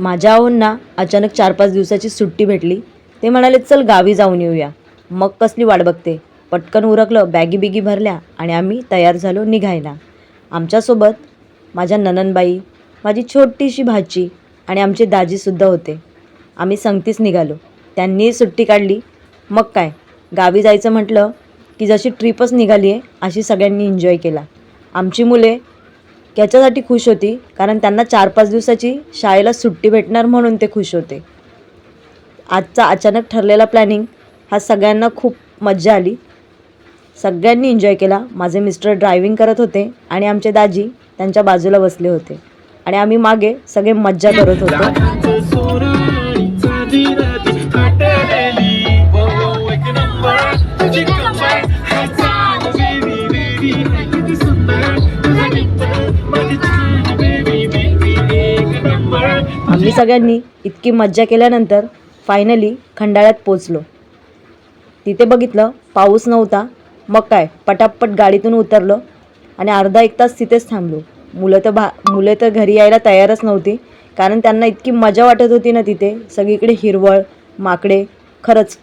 माझ्या आहोंना अचानक चार पाच दिवसाची सुट्टी भेटली. ते म्हणाले चल गावी जाऊन येऊया. मग कसली वाट बघते. पटकन उरकलं बॅगी बिगी भरल्या आणि आम्ही तयार झालो निघायला. आमच्यासोबत माझ्या नननबाई माझी छोटीशी भाची आणि आमचे दाजीसुद्धा होते. आम्ही संगतीच निघालो. त्यांनीही सुट्टी काढली. मग काय? गावी जायचं म्हटलं की जशी ट्रिपच निघाली आहे अशी सगळ्यांनी एन्जॉय केला. आमची मुले याच्यासाठी खुश होती कारण त्यांना चार पाच दिवसाची शाळेला सुट्टी भेटणार म्हणून ते खुश होते. आजचा अचानक ठरलेला प्लॅनिंग हा सगळ्यांना खूप मज्जा आली. सगळ्यांनी एन्जॉय केला. माझे मिस्टर ड्रायव्हिंग करत होते आणि आमचे दाजी त्यांच्या बाजूला बसले होते. आणि आम्ही मागे सगळे मज्जा करत होतो. सगळ्यांनी इतकी मज्जा केल्यानंतर फायनली खंडाळ्यात पोचलो तिथे बघितलं पाऊस नव्हता. मग काय पटापट गाडीतून उतरलो आणि अर्धा एक तास तिथेच थांबलो. मुलं तर भा मुलं तर घरी यायला तयारच नव्हती. कारण त्यांना इतकी मजा वाटत होती ना तिथे. सगळीकडे हिरवळ माकडे. खरंच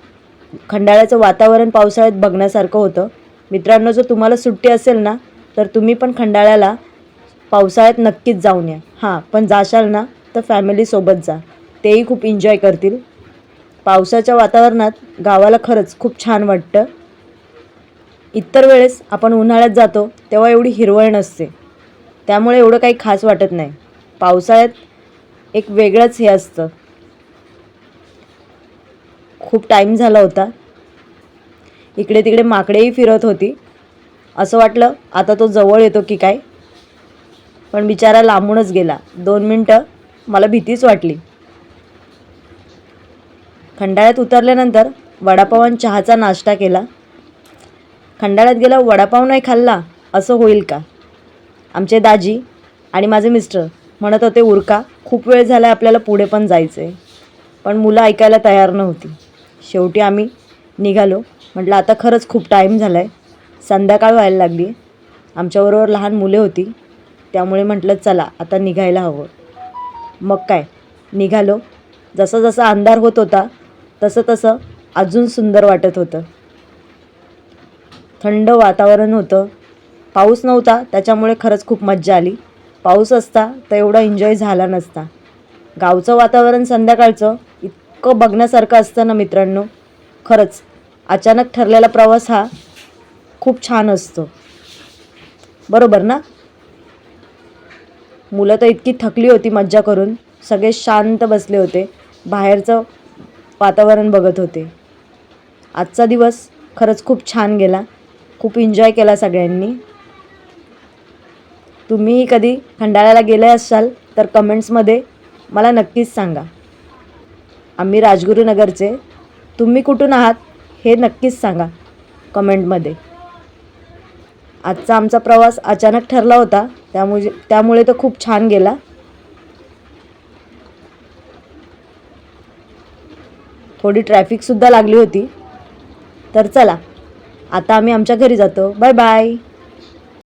खंडाळ्याचं वातावरण पावसाळ्यात बघण्यासारखं होतं. मित्रांनो जर तुम्हाला सुट्टी असेल ना तर तुम्ही पण खंडाळ्याला पावसाळ्यात नक्कीच जाऊन या. हां पण जाशाल ना तर फॅमिलीसोबत जा. तेही खूप एन्जॉय करतील. पावसाच्या वातावरणात गावाला खरंच खूप छान वाटतं. इतर वेळेस आपण उन्हाळ्यात जातो तेव्हा एवढी हिरवळ नसते. त्यामुळे एवढं काही खास वाटत नाही. पावसाळ्यात एक वेगळंच हे असतं. खूप टाईम झाला होता. इकडे तिकडे माकडेही फिरत होती. असं वाटलं आता तो जवळ येतो की काय? पण बिचारा लांबूनच गेला. दोन मिनटं मला भीतीच वाटली. खंडाळ्यात उतरल्यानंतर वडापाव चहाचा नाश्ता केला. खंडाळ्यात गेला वडापाव नाही खाल्ला असं होईल का? आमचे दाजी आणि माझे मिस्टर म्हणत होते उरका खूप वेळ झाला आपल्याला पुढे पण जायचं आहे पण मुलं ऐकायला तयार नव्हती. शेवटी आम्ही निघालो. म्हटलं आता खरंच खूप टाईम झाला आहे संध्याकाळ व्हायला लागली आमच्याबरोबर लहान मुले होती. त्यामुळे म्हटलं चला आता निघायला हवं. मग काय? निघालो. जसं जसा अंधार होत होता तसं तसं अजून सुंदर वाटत होतं. थंड वातावरण होतं. पाऊस नव्हता त्याच्यामुळे खरंच खूप मज्जा आली. पाऊस असता तर एवढा एन्जॉय झाला नसता. गावचं वातावरण संध्याकाळचं इतकं बघण्यासारखं असतं ना मित्रांनो. खरंच अचानक ठरलेला प्रवास हा खूप छान असतो. बरोबर ना? मुलं तर इतकी थकली होती मज्जा करून. सगळे शांत बसले होते. बाहेरचं वातावरण बघत होते. आजचा दिवस खरंच खूप छान गेला. खूप एन्जॉय केला सगळ्यांनी. तुम्हीही कधी खंडाळ्याला गेले असाल तर कमेंट्समध्ये मला नक्कीच सांगा. आम्ही राजगुरुनगरचे. तुम्ही कुठून आहात हे नक्कीच सांगा. कमेंटमध्ये आजचा आमचा प्रवास अचानक ठरला होता. त्यामुळे त्यामुळे तो खूप छान गेला. थोडी ट्रॅफिकसुद्धा लागली होती. तर चला आता आम्ही आमच्या घरी जातो. Bye bye